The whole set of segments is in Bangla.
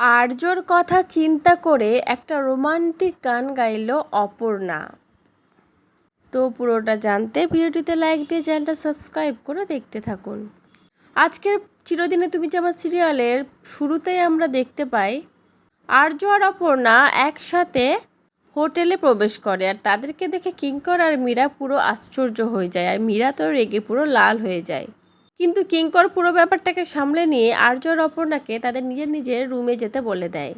আর্যর কথা চিন্তা করে একটা রোমান্টিক গান গাইলো অপর্ণা। তো পুরোটা জানতে ভিডিওটিতে লাইক দিয়ে চ্যানেলটা সাবস্ক্রাইব করে দেখতে থাকুন। আজকের চিরদিনে তুমি আমার সিরিয়ালের শুরুতেই আমরা দেখতে পাই, আর্য আর অপর্ণা একসাথে হোটেলে প্রবেশ করে আর তাদেরকে দেখে কিঙ্কর আর মীরা পুরো আশ্চর্য হয়ে যায় আর মীরা তো রেগে পুরো লাল হয়ে যায়। কিন্তু কিঙ্কর পুরো ব্যাপারটাকে সামলে নিয়ে আর্য আর অপর্ণাকে তাদের নিজের নিজের রুমে যেতে বলে দেয়।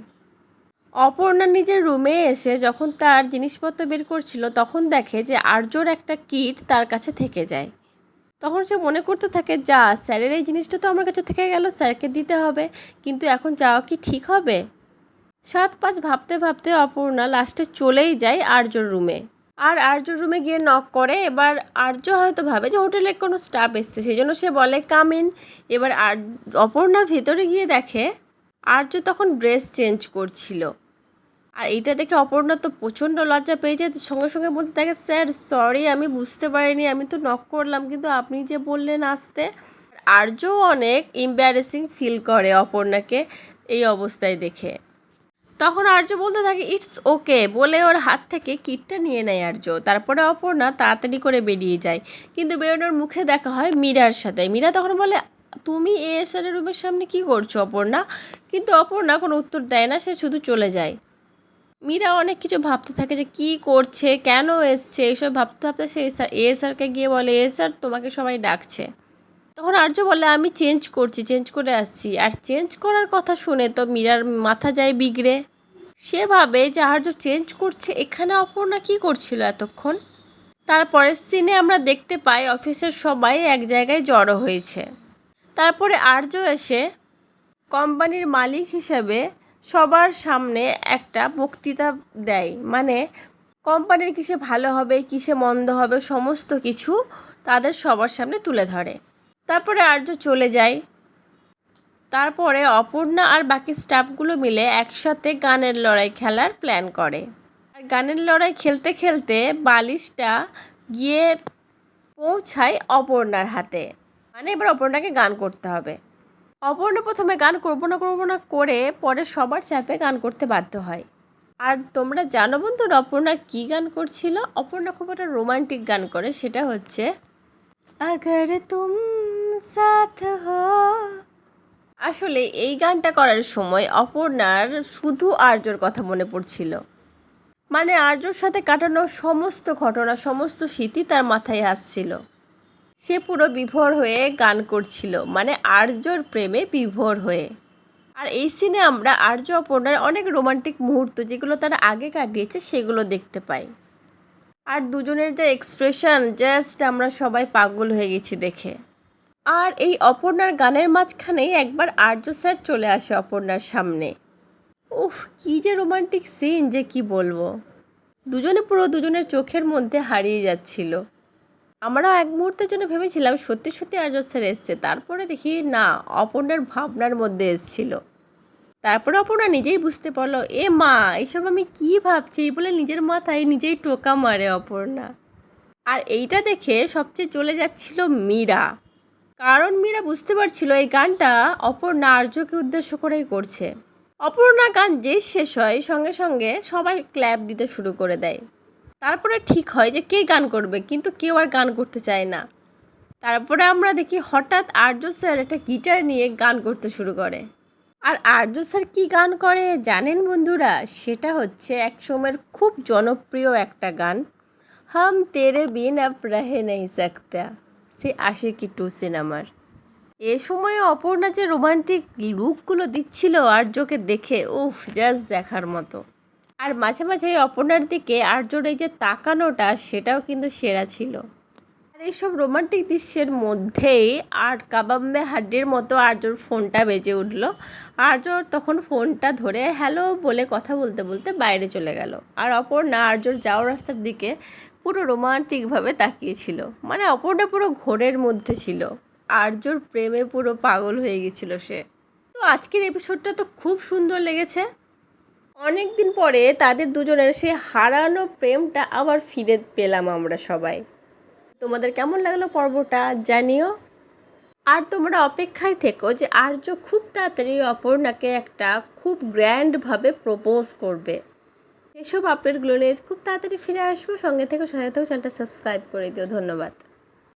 অপর্ণা নিজের রুমে এসে যখন তার জিনিসপত্র বের করছিল, তখন দেখে যে আর্যর একটা কিট তার কাছে থেকে যায়। তখন সে মনে করতে থাকে, যা, স্যারের এই জিনিসটা তো আমার কাছে থেকে গেল, স্যারকে দিতে হবে। কিন্তু এখন যাওয়া কি ঠিক হবে? সাত পাঁচ ভাবতে ভাবতে অপর্ণা লাস্টে চলেই যায় আর্যর রুমে। আর আর্য রুমে গিয়ে নক করে, এবার আর্য হয়তো ভাবে যে হোটেলে কোনো স্টাফ এসছে সেই জন্য সে বলে কামিন এবার আর, অপর্ণা ভেতরে গিয়ে দেখে, আর্য তখন ড্রেস চেঞ্জ করছিল। আর এইটা দেখে অপর্ণা তো প্রচণ্ড লজ্জা পেয়েছে তো সঙ্গে সঙ্গে বলতে থাকে স্যার সরি আমি বুঝতে পারিনি, আমি তো নক করলাম, কিন্তু আপনি যে বললেন আসতে। আর্য অনেক ইম্বারেসিং ফিল করে অপর্ণাকে এই অবস্থায় দেখে। তখন আর্য বলতে থাকে ইটস ওকে বলে ওর হাত থেকে কিটটা নিয়ে নেয় আর্য। তারপরে অপর্ণা তাড়াতাড়ি করে বেরিয়ে যায়। কিন্তু বেরোনোর মুখে দেখা হয় মীরার সাথে। মীরা তখন বলে, তুমি এএসআর রুমের সামনে কি করছ অপর্ণা? কিন্তু অপর্ণা কোনো উত্তর দেয় না, সে শুধু চলে যায়। মীরা অনেক কিছু ভাবতে থাকে যে কি করছে, কেন এসছে? এইসব ভাবতে ভাবতে সে এসআর এএসআরকে গিয়ে বলে এএসআর তোমাকে সবাই ডাকছে। তখন আর্য বলে, আমি চেঞ্জ করছি চেঞ্জ করে আসছি। আর চেঞ্জ করার কথা শুনে তো মীরার মাথা যায় বিগড়ে। সে ভাবে যে আর্য চেঞ্জ করছে। এখানে অপর্ণা কি করছিল এতক্ষণ? তারপরের সিনে আমরা দেখতে পাই অফিসের সবাই এক জায়গায় জড়ো হয়েছে। তারপরে আর্য এসে কোম্পানির মালিক হিসেবে সবার সামনে একটা বক্তৃতা দেয়। মানে কোম্পানির কিসে ভালো হবে, কিসে মন্দ হবে, সমস্ত কিছু তাদের সবার সামনে তুলে ধরে। তারপরে আর্য চলে যায়। তারপরে অপর্ণা আর বাকি স্টাফগুলো মিলে একসাথে গানের লড়াই খেলার প্ল্যান করে। আর গানের লড়াই খেলতে খেলতে বালিশটা গিয়ে পৌঁছায় অপর্ণার হাতে। মানে এবার অপর্ণাকে গান করতে হবে। অপর্ণা প্রথমে গান করব না করব না করে পরে সবার চাপে গান করতে বাধ্য হয়। আর তোমরা জানো বন্ধুরা, অপর্ণা কী গান করছিল? অপর্ণা খুব একটা রোমান্টিক গান করে, সেটা হচ্ছে, আগর তুম সাথ হো আসলে এই গানটা করার সময় অপর্ণার শুধু আর্যর কথা মনে পড়ছিল। মানে আর্যর সাথে কাটানো সমস্ত ঘটনা, সমস্ত স্মৃতি তার মাথায় আসছিল। সে পুরো বিভোর হয়ে গান করছিল মানে আর্যর প্রেমে বিভোর হয়ে। আর এই সিনে আমরা আর্য, অপর্ণার অনেক রোমান্টিক মুহূর্ত যেগুলো তারা আগে কাটিয়েছে সেগুলো দেখতে পাই। আর দুজনের যে এক্সপ্রেশন জাস্ট আমরা সবাই পাগল হয়ে গেছি দেখে। আর এই অপর্ণার গানের মাঝখানে একবার আর্য স্যার চলে আসে অপর্ণার সামনে। উফ, কী যে রোমান্টিক সিন, যে কি বলব। দুজনে পুরো দুজনের চোখের মধ্যে হারিয়ে যাচ্ছিল। আমরা এক মুহূর্তের জন্য ভেবেছিলাম, সত্যি সত্যি আর্য স্যার এসছে। তারপরে দেখি, না, অপর্ণার ভাবনার মধ্যে এসছিল। তারপরে অপর্ণা নিজেই বুঝতে পারল, এ মা এইসব আমি কি ভাবছি? বলে নিজের মাথায় নিজেই টোকা মারে অপর্ণা। আর এইটা দেখে সবচেয়ে চলে যাচ্ছিল মীরা। কারণ মীরা বুঝতে পারছিল এই গানটা অপর্ণা আর্যকে উদ্দেশ্য করেই করছে। অপর্ণা গান যেই শেষ হয়, সঙ্গে সঙ্গে সবাই ক্ল্যাপ দিতে শুরু করে দেয়। তারপরে ঠিক হয় যে কে গান করবে, কিন্তু কেউ আর গান করতে চায় না। তারপরে আমরা দেখি হঠাৎ আর্য স্যার একটা গিটার নিয়ে গান করতে শুরু করে। আর আর্য স্যার কী গান করে জানেন বন্ধুরা? সেটা হচ্ছে এক সময়ের খুব জনপ্রিয় একটা গান, হাম তেরে বিন আপ রহে নেই সকতা। সে আশিকি টু সিনেমার। এ সময়ে অপর্ণা যে রোমান্টিক লুকগুলো দিচ্ছিল আর্যকে দেখে, উফ জাস্ট দেখার মতো। আর মাঝে মাঝে অপর্ণার দিকে আর্যর এই যে তাকানোটা, সেটাও কিন্তু সেরা ছিল। এইসব রোমান্টিক দৃশ্যের মধ্যেই আর কাবাম্বে হাড্ডির মতো আর্যর ফোনটা বেজে উঠল। আর্য তখন ফোনটা ধরে হ্যালো বলে কথা বলতে বলতে বাইরে চলে গেল। আর অপর্ণা আর্যর যাওয়ার রাস্তার দিকে পুরো রোমান্টিকভাবে তাকিয়েছিল। মানে অপর্ণা পুরো ঘোরের মধ্যে ছিল। আর্যর প্রেমে পুরো পাগল হয়ে গেছিল সে। তো আজকের এপিসোডটা তো খুব সুন্দর লেগেছে। অনেক দিন পরে তাদের দুজনের সে হারানো প্রেমটা আবার ফিরে পেলাম আমরা সবাই। তোমাদের কেমন লাগল পর্বটা জানিও। আর তোমরা অপেক্ষায় থেকো যে আর্য খুব তাড়াতাড়ি অপর্ণাকে একটা খুব গ্র্যান্ডভাবে প্রপোজ করবে। এসব আপডেটগুলো নিয়ে খুব তাড়াতাড়ি ফিরে আসব। সঙ্গে থেকে, সঙ্গে থেকেও চ্যানেলটা সাবস্ক্রাইব করে দিও। ধন্যবাদ।